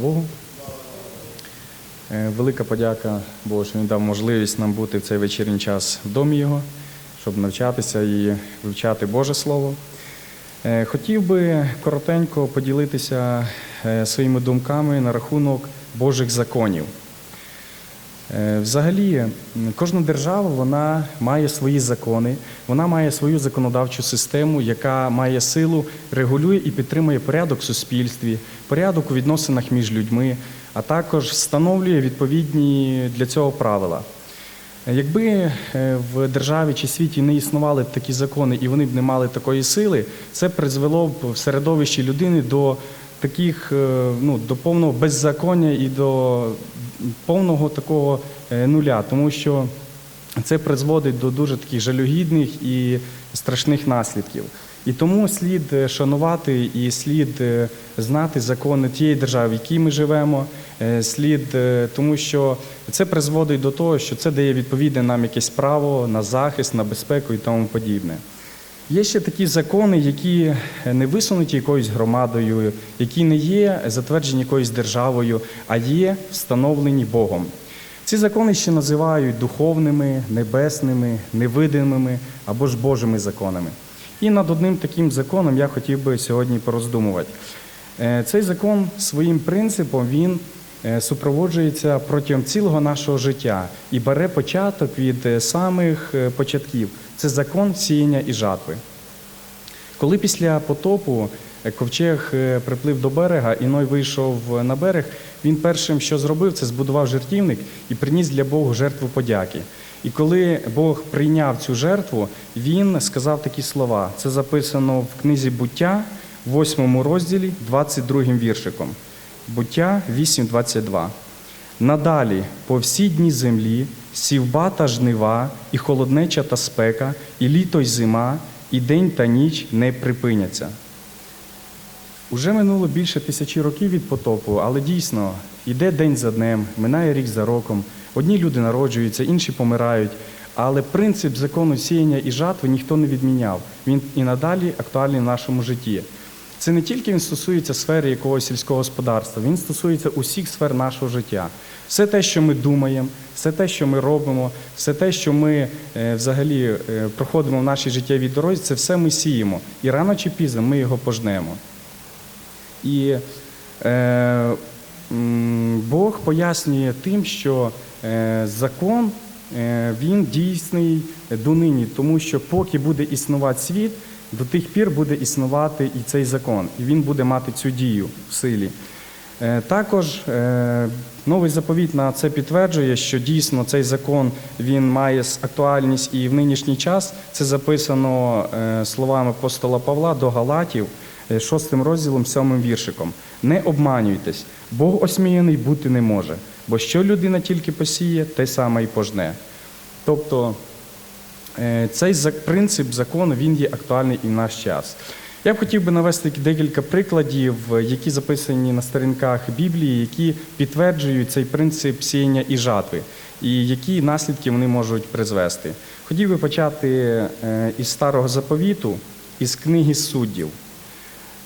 Богу. Е, Велика подяка Богу, що він дав можливість нам бути в цей вечірній час в домі Його, щоб навчатися і вивчати Боже Слово. Е, Хотів би коротенько поділитися е, своїми думками на рахунок Божих законів. Е, Взагалі, кожна держава вона має свої закони, вона має свою законодавчу систему, яка має силу, регулює і підтримує порядок в суспільстві, порядок у відносинах між людьми, а також встановлює відповідні для цього правила. Якби е, в державі чи світі не існували такі закони і вони б не мали такої сили, це призвело б в середовищі людини до таких е, ну, до повного беззаконня і до повного такого е, нуля, тому що це призводить до дуже таких жалюгідних і страшних наслідків. І тому слід е, шанувати і слід е, знати закони тієї держави, в якій ми живемо. Слід, тому що це призводить до того, що це дає відповідне нам якесь право на захист, на безпеку і тому подібне. Є ще такі закони, які не висунуті якоюсь громадою, які не є затверджені якоюсь державою, а є встановлені Богом. Ці закони ще називають духовними, небесними, невидимими або ж Божими законами. І над одним таким законом я хотів би сьогодні пороздумувати. Е, Цей закон своїм принципом він е, супроводжується протягом цілого нашого життя і бере початок від е, самих початків. Це закон сіяння і жатви. Коли після потопу е, ковчег е, приплив до берега, і Ной вийшов на берег, він першим, що зробив, це збудував жертівник і приніс для Бога жертву подяки. І коли Бог прийняв цю жертву, він сказав такі слова. Це записано в книзі буття, в 8 розділі, 22 віршиком. Буття 8.22. Надалі по всі дні землі сівба та жнива, і холоднеча та спека, і літо й зима, і день та ніч не припиняться. Уже минуло більше тисячі років від потопу, але дійсно іде день за днем, минає рік за роком. Одні люди народжуються, інші помирають. Але принцип закону сіяння і жатви ніхто не відміняв. Він і надалі актуальний в нашому житті. Це не тільки він стосується сфери якогось сільського господарства, він стосується усіх сфер нашого життя. Все те, що ми думаємо, все те, що ми робимо, все те, що ми е, взагалі е, проходимо в нашій життєвій дорозі, це все ми сіємо. І рано чи пізно ми його пожнемо. І е, Бог пояснює тим, що е, закон він дійсний донині, тому що поки буде існувати світ, до тих пір буде існувати і цей закон, і він буде мати цю дію в силі. Е, Також е, новий заповіт на це підтверджує, що дійсно цей закон він має актуальність і в нинішній час. Це записано е, словами апостола Павла до Галатів, шостим розділом, сьомим віршиком. Не обманюйтесь, Бог осміяний бути не може, бо що людина тільки посіє, те саме й пожне. Тобто Цей принцип закону він є актуальний і в наш час. Я б хотів би навести декілька прикладів, е, які записані на сторінках Біблії, які підтверджують цей принцип сіяння і жатви, і які наслідки вони можуть призвести. Хотів би почати е, із старого заповіту, із книги суддів.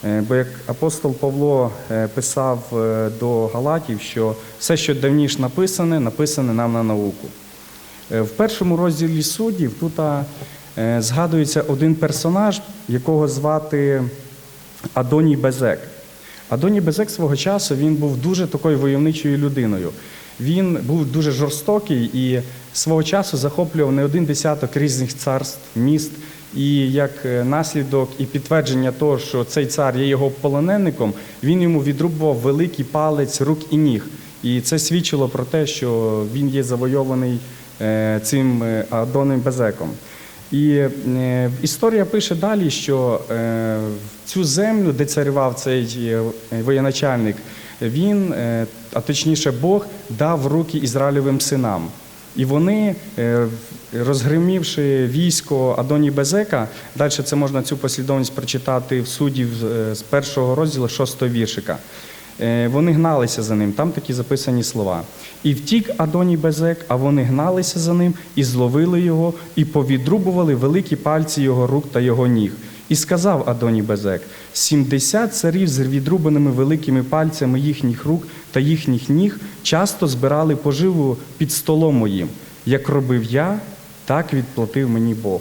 Е, Бо як апостол Павло е, писав е, до Галатів, що все, що давніше написане, написане нам на науку. Е, В першому розділі суддів тут е, згадується один персонаж, якого звати Адоній Безек. Адоній Безек свого часу він був дуже такою войовничою людиною. Він був дуже жорстокий і свого часу захоплював не один десяток різних царств, міст. І як е, наслідок і підтвердження того, що цей цар є його полоненником, він йому відрубував великий палець рук і ніг. І це свідчило про те, що він є завойований цим е, Адоним Безеком. І е, історія пише далі, що е, цю землю, де царював цей е, воєначальник, він, е, а точніше Бог, дав руки Ізраїлевим синам. І вони, е, розгримівши військо Адоні Безека, далі це можна цю послідовність прочитати в суддів е, з першого розділу шостого віршика. Е, Вони гналися за ним, там такі записані слова. І втік Адоній Безек, а вони гналися за ним і зловили його, і повідрубували великі пальці його рук та його ніг. І сказав Адоні Безек: сімдесят царів з відрубаними великими пальцями їхніх рук та їхніх ніг часто збирали поживу під столом моїм. Як робив я, так відплатив мені Бог.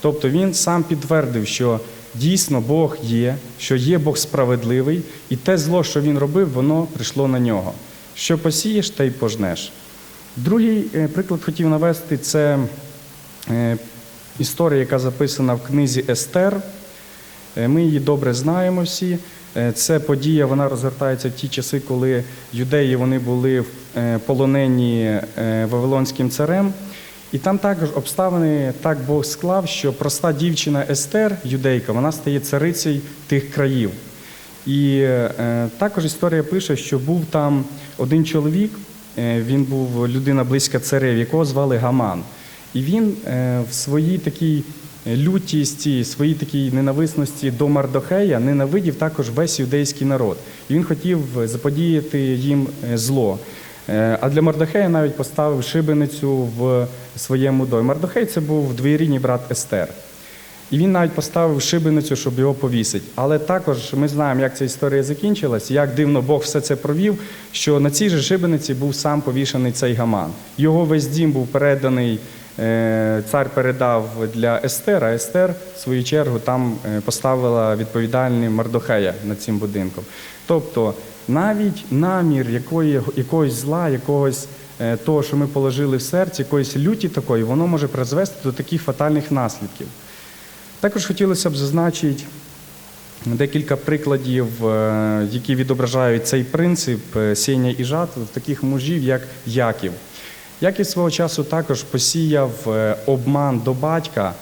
Тобто він сам підтвердив, що дійсно Бог є, що є Бог справедливий, і те зло, що він робив, воно прийшло на нього. Що посієш, те й пожнеш. Другий е, приклад хотів навести це е, історія, яка записана в книзі Естер. Е, Ми її добре знаємо всі. Це подія, вона розгортається в ті часи, коли юдеї вони були полонені Вавилонським царем. І там також обставини так Бог склав, що проста дівчина Естер, юдейка, вона стає царицею тих країв. І е, також історія пише, що був там один чоловік, е, він був людина близька царев, якого звали Гаман. І він е, в своїй такій лютісті, своїй такій ненависності до Мардохея ненавидів також весь юдейський народ. І він хотів заподіяти їм е, зло. Е, А для Мардохея навіть поставив шибеницю в своєму домі. Мардохей це був двоєрідній брат Естер. І він навіть поставив шибеницю, щоб його повісити. Але також ми знаємо, як ця історія закінчилась, як дивно Бог все це провів, що на цій же шибениці був сам повішений цей гаман. Його весь дім був переданий, е, цар передав для Естер, а Естер, в свою чергу, там е, поставила відповідальним Мардохея над цим будинком. Тобто навіть намір якої, якогось зла, якогось е, того, що ми положили в серці, якоїсь люті такої, воно може призвести до таких фатальних наслідків. Також хотілося б зазначити декілька прикладів, е, які відображають цей принцип е, сіння і жатви в таких мужів, як Яків. Яків свого часу також посіяв е, обман до батька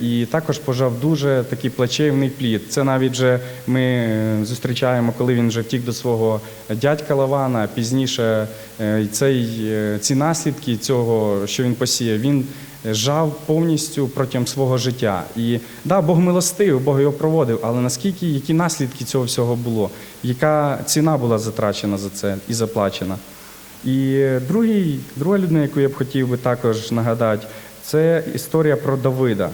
і також пожав дуже такий плачевний плід. Це навіть же ми е, зустрічаємо, коли він вже втік до свого дядька Лавана. Пізніше е, цей, е, ці наслідки цього, що він посіяв, він жав повністю протягом свого життя. І да, Бог милостивий, Бог його проводив, але наскільки які наслідки цього всього було, яка ціна була затрачена за це і заплачена. І другий, друга людина, яку я б хотів би також нагадати, це історія про Давида.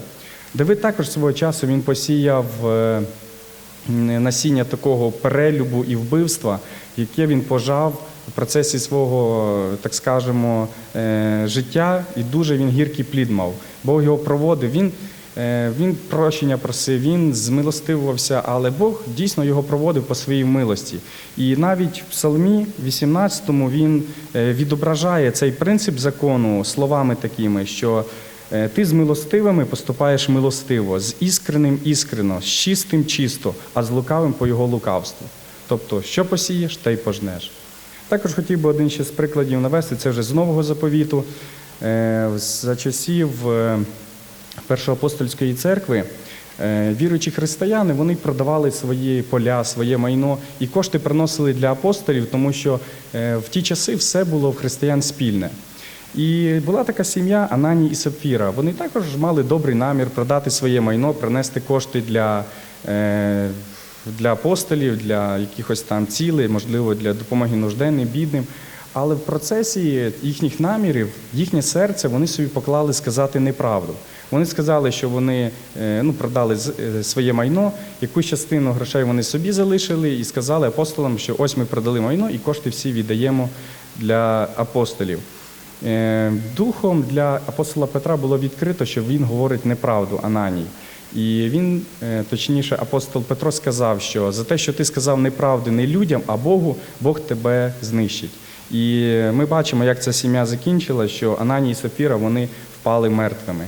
Давид також свого часу він посіяв е, насіння такого перелюбу і вбивства, яке він пожав в процесі свого, так скажемо, е, життя, і дуже він гіркий плід мав. Бог його проводив. Він, він прощення просив, він змилостивувався, але Бог дійсно його проводив по своїй милості. І навіть в Псалмі 18 він е, відображає цей принцип закону словами такими, що е, ти з милостивими поступаєш милостиво, з іскренним іскрено, з чистим чисто, а з лукавим по його лукавству. Тобто, що посієш, те й пожнеш. Також хотів би один ще з прикладів навести, це вже з нового заповіту. Е, За часів е, Першоапостольської церкви е, віруючі християни вони продавали свої поля, своє майно і кошти приносили для апостолів, тому що е, в ті часи все було в християн спільне. І була така сім'я Анані і Сапфіра. Вони також мали добрий намір продати своє майно, принести кошти для, е, для апостолів, для якихось там цілей, можливо, для допомоги нужденним, бідним. Але в процесі їхніх намірів, їхнє серце, вони собі поклали сказати неправду. Вони сказали, що вони е, ну, продали е, своє майно, якусь частину грошей вони собі залишили і сказали апостолам, що ось ми продали майно і кошти всі віддаємо для апостолів. Е, Духом для апостола Петра було відкрито, що він говорить неправду Ананій. І він, точніше, апостол Петро сказав, що за те, що ти сказав неправди не людям, а Богу, Бог тебе знищить. І ми бачимо, як ця сім'я закінчила, що Ананій і Сафіра вони впали мертвими.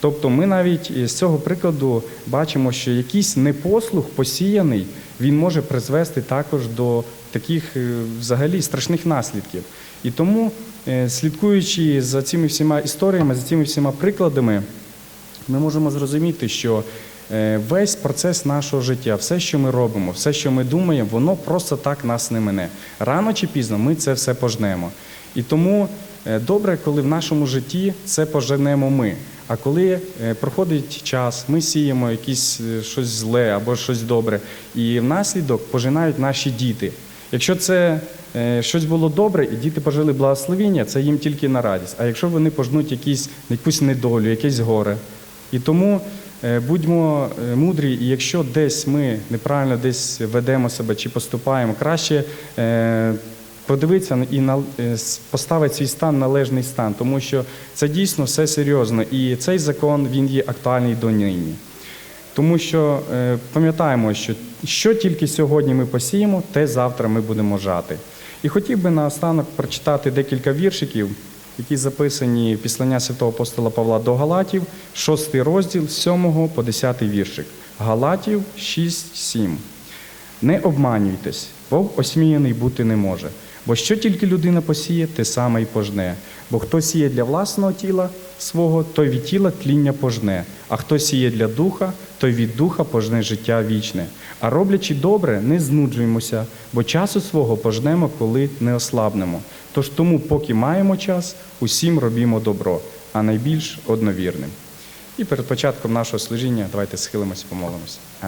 Тобто ми навіть з цього прикладу бачимо, що якийсь непослух посіяний, він може призвести також до таких е, взагалі страшних наслідків. І тому, е, слідкуючи за цими всіма історіями, за цими всіма прикладами, ми можемо зрозуміти, що е, весь процес нашого життя, все, що ми робимо, все, що ми думаємо, воно просто так нас не мине. Рано чи пізно ми це все пожнемо. І тому е, добре, коли в нашому житті це поженемо ми. А коли е, проходить час, ми сіємо якісь е, щось зле або щось добре, і внаслідок пожинають наші діти. Якщо це е, щось було добре, і діти пожили благословіння, це їм тільки на радість. А якщо вони пожнуть якісь, якусь недолю, якесь горе. І тому Е, Будьмо е, мудрі, і якщо десь ми неправильно десь ведемо себе чи поступаємо, краще е, подивитися і е, поставити свій стан належний стан, тому що це дійсно все серйозно. І цей закон він є актуальний до нині. Тому що е, пам'ятаємо, що що тільки сьогодні ми посіємо, те завтра ми будемо жати. І хотів би наостанок прочитати декілька віршиків, які записані післання святого апостола Павла до Галатів, 6 розділ 7 по 10 віршик. Галатів 6-7. Не обманюйтесь, Бог осміяний бути не може. Бо що тільки людина посіє, те саме й пожне. Бо хто сіє для власного тіла свого, той від тіла тління пожне, а хто сіє для духа, той від духа пожне життя вічне. А роблячи добре, не знуджуємося, бо часу свого пожнемо, коли не ослабнемо. Тож тому, поки маємо час, усім робімо добро, а найбільш одновірним. І перед початком нашого служіння давайте схилимося, помолимося.